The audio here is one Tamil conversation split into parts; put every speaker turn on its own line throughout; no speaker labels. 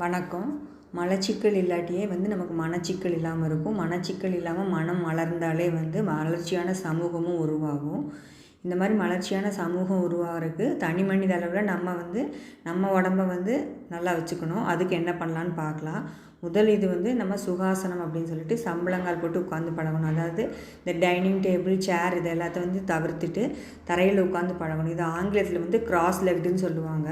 வணக்கம். மலச்சிக்கல் இல்லாட்டியே வந்து நமக்கு மனச்சிக்கல் இல்லாமல் இருக்கும். மனச்சிக்கல் இல்லாமல் மனம் மலர்ந்தாலே வந்து வளர்ச்சியான சமூகமும் உருவாகும். இந்த மாதிரி மலர்ச்சியான சமூகம் உருவாகிறதுக்கு தனி மனித அளவில் நம்ம வந்து நம்ம உடம்ப வந்து நல்லா வச்சுக்கணும். அதுக்கு என்ன பண்ணலான்னு பார்க்கலாம். முதல் இது வந்து நம்ம சுகாசனம் அப்படின்னு சொல்லிட்டு சம்பளங்கால் போட்டு உட்காந்து பழகணும். அதாவது இந்த டைனிங் டேபிள் சேர் இது எல்லாத்தையும் வந்து தவிர்த்துட்டு தரையில் உட்காந்து பழகணும். இது ஆங்கிலத்தில் வந்து கிராஸ் லெக்டுன்னு சொல்லுவாங்க.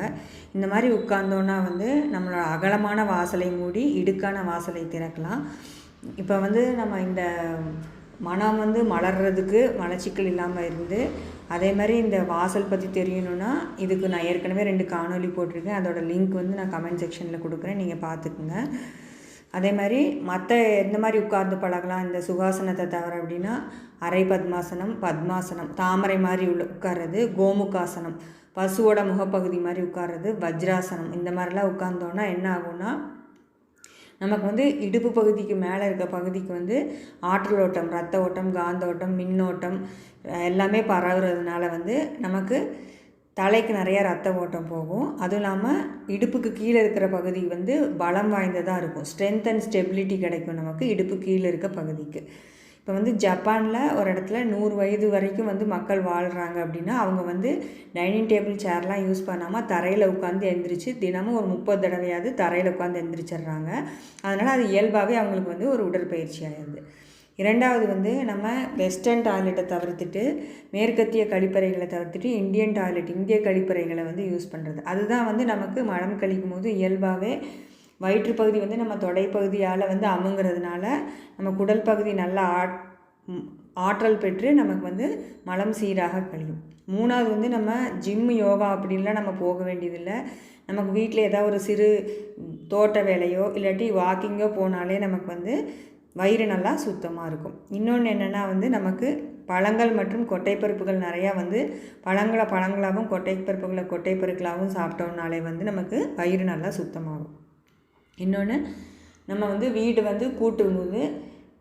இந்த மாதிரி உட்காந்தோன்னா வந்து நம்மளோட அகலமான வாசலை மூடி இடுக்கான வாசலை திறக்கலாம். இப்போ வந்து நம்ம இந்த மனம் வந்து மலர்றதுக்கு மலச்சிக்கல் இல்லாமல் இருந்து அதே மாதிரி இந்த வாசல் பற்றி தெரியணும்னா இதுக்கு நான் ஏற்கனவே ரெண்டு காணொலி போட்டிருக்கேன். அதோடய லிங்க் வந்து நான் கமெண்ட் செக்ஷனில் கொடுக்குறேன். நீங்கள் பார்த்துக்குங்க. அதே மாதிரி மற்ற எந்த மாதிரி உட்கார்ந்து பழகலாம்? இந்த சுகாசனத்தை தவிர அப்படின்னா அரை பத்மாசனம் பத்மாசனம் தாமரை மாதிரி உள்ள உட்கார்றது கோமுகாசனம் பசுவோட முகப்பகுதி மாதிரி உட்கார்றது வஜ்ராசனம் இந்த மாதிரிலாம் உட்கார்ந்தோன்னா என்ன ஆகும்னா நமக்கு வந்து இடுப்பு பகுதிக்கு மேலே இருக்க பகுதிக்கு வந்து ஆற்றல் ஓட்டம் ரத்த ஓட்டம் காந்த ஓட்டம் மின்னோட்டம் எல்லாமே பரவுறதுனால வந்து நமக்கு தலைக்கு நிறைய ரத்த ஓட்டம் போகும். அதுவும் இல்லாமல் இடுப்புக்கு கீழே இருக்கிற பகுதி வந்து பலம் வாய்ந்ததாக இருக்கும். ஸ்ட்ரென்த் அண்ட் ஸ்டெபிலிட்டி கிடைக்கும் நமக்கு இடுப்பு கீழே இருக்க பகுதிக்கு. இப்போ வந்து ஜப்பானில் ஒரு இடத்துல நூறு வயது வரைக்கும் வந்து மக்கள் வாழ்கிறாங்க அப்படின்னா அவங்க வந்து டைனிங் டேபிள் சேர்லாம் யூஸ் பண்ணாமல் தரையில் உட்காந்து எந்திரிச்சு தினமும் ஒரு முப்பது தடவையாவது தரையில் உட்காந்து எழுந்திரிச்சிடுறாங்க அதனால் அது இயல்பாகவே அவங்களுக்கு வந்து ஒரு உடற்பயிற்சி ஆயிடுது. இரண்டாவது வந்து நம்ம வெஸ்டர்ன் டாய்லெட்டை தவிர்த்துட்டு மேற்கத்திய கழிப்பறைகளை தவிர்த்துட்டு இந்தியன் டாய்லெட் இந்திய கழிப்பறைகளை வந்து யூஸ் பண்ணுறது அதுதான் வந்து நமக்கு மலம் கழிக்கும் போது இயல்பாகவே வயிற்றுப்பகுதி வந்து நம்ம தொடைப்பகுதியால் வந்து அமுங்கிறதுனால நம்ம குடல் பகுதி நல்லா ஆட் ஆற்றல் பெற்று நமக்கு வந்து மலம் சீராக கழியும். மூணாவது வந்து நம்ம ஜிம் யோகா அப்படின்லாம் நம்ம போக வேண்டியதில்லை. நமக்கு வீட்டில் ஏதாவது ஒரு சிறு தோட்ட வேலையோ இல்லாட்டி வாக்கிங்கோ போனாலே நமக்கு வந்து வயிறு நல்லா சுத்தமாக இருக்கும். இன்னொன்று என்னென்னா வந்து நமக்கு பழங்கள் மற்றும் கொட்டைப்பருப்புகள் நிறையா வந்து பழங்களை பழங்களாகவும் கொட்டைப்பருப்புகளை கொட்டைப்பருக்களாகவும் சாப்பிட்டோம்னாலே வந்து நமக்கு வயிறு நல்லா சுத்தமாகும். இன்னொன்று நம்ம வந்து வீடு வந்து கூட்டும்போது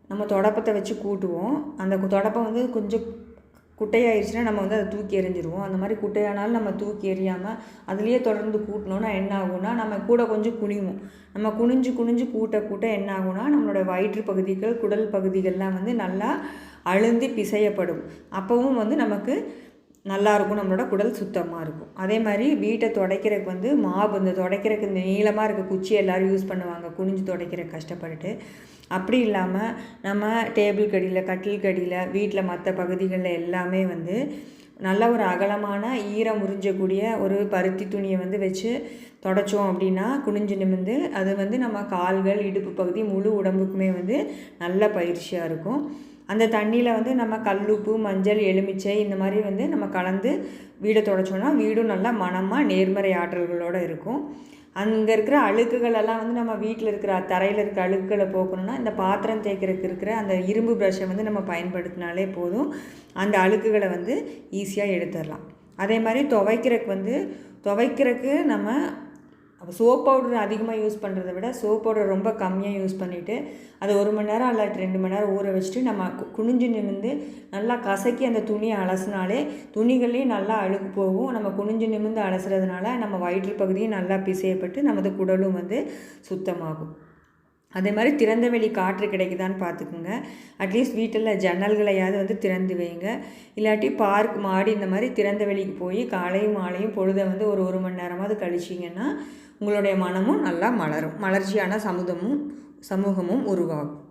நம்ம தொடப்பத்தை வச்சு கூட்டுவோம். அந்த தொடப்பம் வந்து கொஞ்சம் குட்டையாயிருச்சுன்னா நம்ம வந்து அதை தூக்கி எறிஞ்சிருவோம். அந்த மாதிரி குட்டையானாலும் நம்ம தூக்கி எறியாமல் அதுலேயே தொடர்ந்து கூட்டினோன்னா என்ன ஆகும்னா நம்ம கூட கொஞ்சம் குனிவோம். நம்ம குனிஞ்சு குனிஞ்சு கூட்ட கூட்ட என்ன ஆகும்னா நம்மளோட வயிற்று பகுதிகள் குடல் பகுதிகள்லாம் வந்து நல்லா அழுந்தி பிசையப்படும். அப்போவும் வந்து நமக்கு நல்லாயிருக்கும் நம்மளோட குடல் சுத்தமாக இருக்கும். அதே மாதிரி வீட்டை துடைக்கிறதுக்கு வந்து மாவு இந்த துடைக்கிறதுக்கு இந்த நீளமாக இருக்க குச்சி எல்லோரும் யூஸ் பண்ணுவாங்க. குனிஞ்சு துடைக்கிற கஷ்டப்பட்டுட்டு. அப்படி இல்லாமல் நம்ம டேபிள் கடியில் கட்டில் கடியில் வீட்டில் மற்ற பகுதிகளில் எல்லாமே வந்து நல்ல ஒரு அகலமான ஈரம் உறிஞ்சக்கூடிய ஒரு பருத்தி துணியை வந்து வச்சு தொடச்சோம் அப்படின்னா குனிஞ்சு நிமிந்து அது வந்து நம்ம கால்கள் இடுப்பு பகுதி முழு உடம்புக்குமே வந்து நல்ல பயிற்சியாக இருக்கும். அந்த தண்ணியில் வந்து நம்ம கல்லுப்பு மஞ்சள் எலுமிச்சை இந்த மாதிரி வந்து நம்ம கலந்து வீடை தொடச்சோன்னா வீடும் நல்லா மனமாக நேர்மறை ஆற்றல்களோடு இருக்கும். அங்கே இருக்கிற அழுக்குகளெல்லாம் வந்து நம்ம வீட்டில் இருக்கிற தரையில் இருக்கிற அழுக்குகளை போக்கணும்னா இந்த பாத்திரம் தேய்க்கிறதுக்கு இருக்கிற அந்த இரும்பு ப்ரஷ்ஷை வந்து நம்ம பயன்படுத்தினாலே போதும். அந்த அழுக்குகளை வந்து ஈஸியாக எடுத்துடலாம். அதே மாதிரி துவைக்கிறதுக்கு வந்து துவைக்கிறதுக்கு நம்ம சோப் பவுடர் அதிகமாக யூஸ் பண்ணுறத விட சோப் பவுடர் ரொம்ப கம்மியாக யூஸ் பண்ணிவிட்டு அதை ஒரு மணி நேரம் இல்லாட்டி ரெண்டு மணி நேரம் ஊற வச்சுட்டு நம்ம குனிஞ்சு நிமிந்து நல்லா கசக்கி அந்த துணியை அலசினாலே துணிகள்லேயும் நல்லா அழுக்கு போகும். நம்ம குனிஞ்சு நிமிந்து அலசுறதுனால நம்ம வயிற்று பகுதியும் நல்லா பிசையப்பட்டு நமது குடலும் வந்து சுத்தமாகும். அதே மாதிரி திறந்த வெளி காற்று கிடைக்குதான்னு பார்த்துக்குங்க. அட்லீஸ்ட் வீட்டில் ஜன்னல்களையாவது வந்து திறந்து வைங்க. இல்லாட்டி பார்க் மாடி இந்த மாதிரி திறந்த வெளிக்கு போய் காலையும் மாலையும் பொழுதை வந்து ஒரு ஒரு மணி நேரமாவது கழிச்சிங்கன்னா உங்களுடைய மனமும் நல்லா மலரும். மலர்ச்சியான சமுதமும் சமூகமும் உருவாகும்.